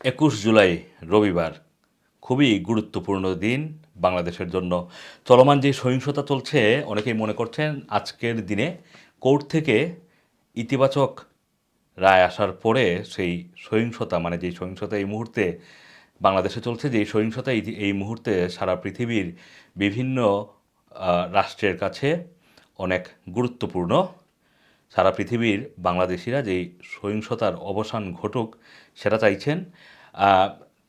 একুশ জুলাই, রবিবার, খুবই গুরুত্বপূর্ণ দিন বাংলাদেশের জন্য। চলমান যে সহিংসতা চলছে, অনেকেই মনে করছেন আজকের দিনে কোর্ট থেকে ইতিবাচক রায় আসার পরে সেই সহিংসতা মানে যেই সহিংসতা এই মুহূর্তে বাংলাদেশে চলছে, যেই সহিংসতা এই মুহূর্তে সারা পৃথিবীর বিভিন্ন রাষ্ট্রের কাছে অনেক গুরুত্বপূর্ণ। সারা পৃথিবীর বাংলাদেশিরা যেই সহিংসতার অবসান ঘটুক, সেটা চাইছেন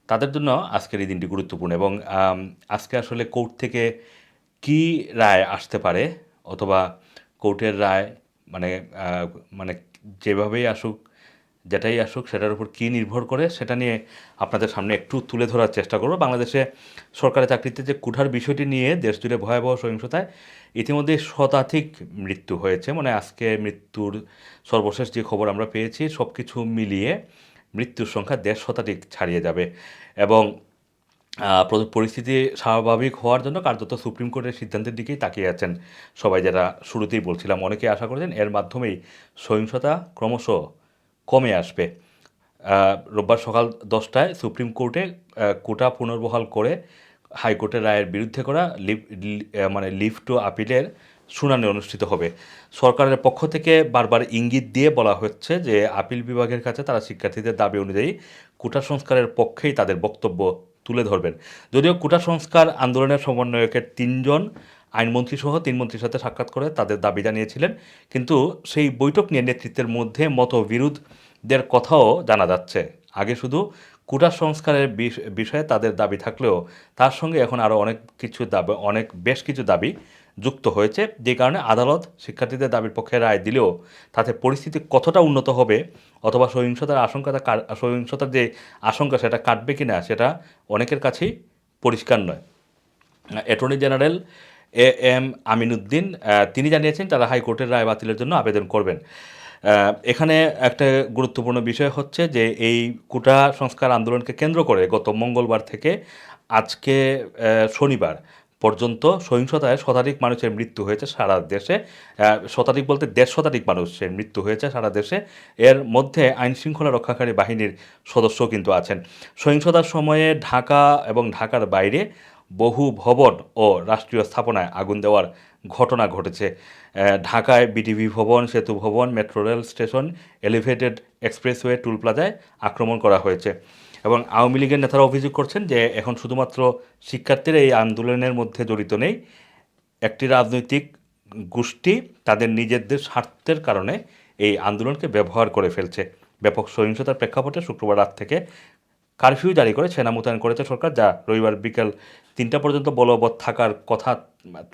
তাদের জন্য আজকের এই দিনটি গুরুত্বপূর্ণ এবং আজকে আসলে কোর্ট থেকে কি রায় আসতে পারে অথবা কোর্টের রায় মানে মানে যেভাবেই আসুক যেটাই আসুক সেটার উপর কী নির্ভর করে সেটা নিয়ে আপনাদের সামনে একটু তুলে ধরার চেষ্টা করব। বাংলাদেশে সরকারি চাকরিতে যে কুঠার বিষয়টি নিয়ে দেশ জুড়ে ভয়াবহ সহিংসতায় ইতিমধ্যে শতাধিক মৃত্যু হয়েছে। মানে আজকে মৃত্যুর সর্বশেষ যে খবর আমরা পেয়েছি সব কিছু মিলিয়ে মৃত্যুর সংখ্যা দেড় শতাধিক ছাড়িয়ে যাবে এবং পরিস্থিতি স্বাভাবিক হওয়ার জন্য কার্যত সুপ্রিম কোর্টের সিদ্ধান্তের দিকেই তাকিয়ে আছেন সবাই। যারা শুরুতেই বলছিলাম অনেকে আশা করেছেন এর মাধ্যমেই সহিংসতা ক্রমশ কমে আসবে। রোববার সকাল দশটায় সুপ্রিম কোর্টে কোটা পুনর্বহাল করে হাইকোর্টের রায়ের বিরুদ্ধে করা লিভ লি- আহ, মানে লিভ টু আপিলের শুনানি অনুষ্ঠিত হবে। সরকারের পক্ষ থেকে বারবার ইঙ্গিত দিয়ে বলা হচ্ছে যে আপিল বিভাগের কাছে তারা শিক্ষার্থীদের দাবি অনুযায়ী কোটা সংস্কারের পক্ষেই তাদের বক্তব্য তুলে ধরবেন। যদিও কোটা সংস্কার আন্দোলনের সমন্বয়কের তিনজন আইনমন্ত্রী সহ তিন মন্ত্রীর সাথে সাক্ষাৎ করে তাদের দাবি জানিয়েছিলেন। কিন্তু সেই বৈঠক নিয়ে নেতৃত্বের মধ্যে মতবিরোধদের কথাও জানা যাচ্ছে। আগে শুধু কোটা সংস্কারের বিষয়ে তাদের দাবি থাকলেও তার সঙ্গে এখন আরও অনেক কিছু দাবি, অনেক বেশ কিছু দাবি যুক্ত হয়েছে। যে কারণে আদালত শিক্ষার্থীদের দাবির পক্ষে রায় দিলেও তাতে পরিস্থিতি কতটা উন্নত হবে অথবা সহিংসতার আশঙ্কাটা সহিংসতার যে আশঙ্কা সেটা কাটবে কি না সেটা অনেকের কাছেই পরিষ্কার নয়। Attorney general A M Aminuddin তিনি জানিয়েছেন তারা হাইকোর্টের রায় বাতিলের জন্য আবেদন করবেন। এখানে একটা গুরুত্বপূর্ণ বিষয় হচ্ছে যে এই কোটা সংস্কার আন্দোলনকে কেন্দ্র করে গত মঙ্গলবার থেকে আজকে শনিবার পর্যন্ত সহিংসতায় শতাধিক মানুষের মৃত্যু হয়েছে সারা দেশে। শতাধিক বলতে দেড় শতাধিক মানুষের মৃত্যু হয়েছে সারা দেশে। এর মধ্যে আইন শৃঙ্খলা রক্ষাকারী বাহিনীর সদস্য কিন্তু আছেন। সহিংসতার সময়ে ঢাকা এবং ঢাকার বাইরে বহু ভবন ও রাষ্ট্রীয় স্থাপনায় আগুন দেওয়ার ঘটনা ঘটেছে। ঢাকায় বিটিভি ভবন, সেতু ভবন, metro rail station, elevated expressway, toll প্লাজায় আক্রমণ করা হয়েছে। এবং আওয়ামী লীগের নেতারা অভিযোগ করছেন যে, এখন শুধুমাত্র শিক্ষার্থীরা এই আন্দোলনের মধ্যে জড়িত নেই। একটি রাজনৈতিক গোষ্ঠী তাদের নিজেদের স্বার্থের কারণে এই আন্দোলনকে ব্যবহার করে ফেলছে। ব্যাপক সহিংসতার প্রেক্ষাপটে শুক্রবার রাত থেকে কারফিউ জারি করে, সেনা মোতায়েন করেছে সরকার, যা রবিবার বিকাল তিনটা পর্যন্ত বলবৎ থাকার কথা,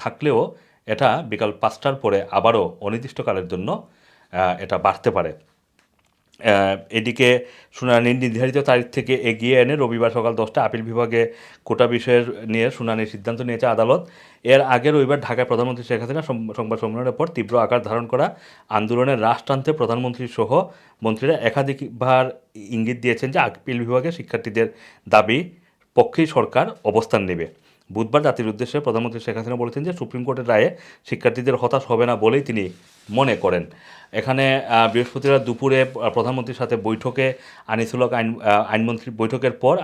থাকলেও এটা বিকাল পাঁচটার পরে আবারও অনির্দিষ্টকালের জন্য এটা বাড়তে পারে। এদিকে শুনানি নির্ধারিত তারিখ থেকে এগিয়ে এনে রবিবার সকাল দশটা আপিল বিভাগে কোটা বিষয়ের নিয়ে শুনানির সিদ্ধান্ত নিয়েছে আদালত। এর আগে রবিবার ঢাকায় প্রধানমন্ত্রী শেখ হাসিনা সংবাদ সম্মেলনের পর তীব্র আকার ধারণ করা আন্দোলনের রাশ টানতে প্রধানমন্ত্রী সহ মন্ত্রীরা একাধিকবার ইঙ্গিত দিয়েছেন যে আপিল বিভাগে শিক্ষার্থীদের দাবি পক্ষেই সরকার অবস্থান নেবে। বুধবার জাতির উদ্দেশ্যে প্রধানমন্ত্রী শেখ হাসিনা বলেছেন যে সুপ্রিম কোর্টের রায়ে শিক্ষার্থীদের হতাশ হবে না বলেই তিনি মনে করেন। এখানে বৃহস্পতিবার দুপুরে প্রধানমন্ত্রীর সাথে বৈঠকে আনিসুলক আইন আইনমন্ত্রী, বৈঠকের পর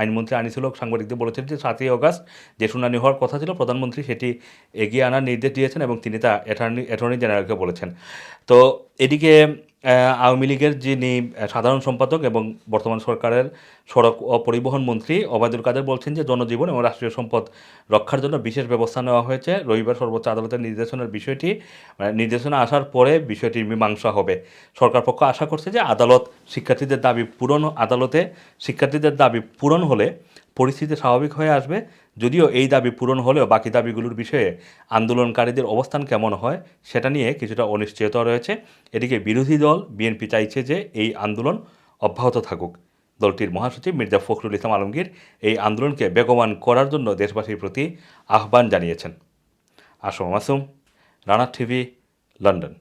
আইনমন্ত্রী আনিসুলক সাংবাদিকদের বলেছেন যে, সাতই অগাস্ট যে শুনানি হওয়ার কথা ছিল, প্রধানমন্ত্রী সেটি এগিয়ে আনার নির্দেশ দিয়েছেন এবং তিনি তা অ্যাটর্নি অ্যাটর্নি জেনারেলকে বলেছেন। তো এদিকে আওয়ামী লীগের যিনি সাধারণ সম্পাদক এবং বর্তমান সরকারের সড়ক ও পরিবহন মন্ত্রী ওবায়দুল কাদের বলছেন যে জনজীবন এবং রাষ্ট্রীয় সম্পদ রক্ষার জন্য বিশেষ ব্যবস্থা নেওয়া হয়েছে। রবিবার সর্বোচ্চ আদালতের নির্দেশনার বিষয়টি মানে নির্দেশনা আসার পরে বিষয়টির মীমাংসা হবে। সরকার পক্ষ আশা করছে যে আদালত শিক্ষার্থীদের দাবি পূরণ, আদালতে শিক্ষার্থীদের দাবি পূরণ হলে পরিস্থিতি স্বাভাবিক হয়ে আসবে। যদিও এই দাবি পূরণ হলেও বাকি দাবিগুলোর বিষয়ে আন্দোলনকারীদের অবস্থান কেমন হয় সেটা নিয়ে কিছুটা অনিশ্চয়তা রয়েছে। এদিকে বিরোধী দল বিএনপি চাইছে যে এই আন্দোলন অব্যাহত থাকুক। দলটির মহাসচিব মির্জা ফখরুল ইসলাম আলমগীর এই আন্দোলনকে বেগবান করার জন্য দেশবাসীর প্রতি আহ্বান জানিয়েছেন। Assam Masum Rana TV, London.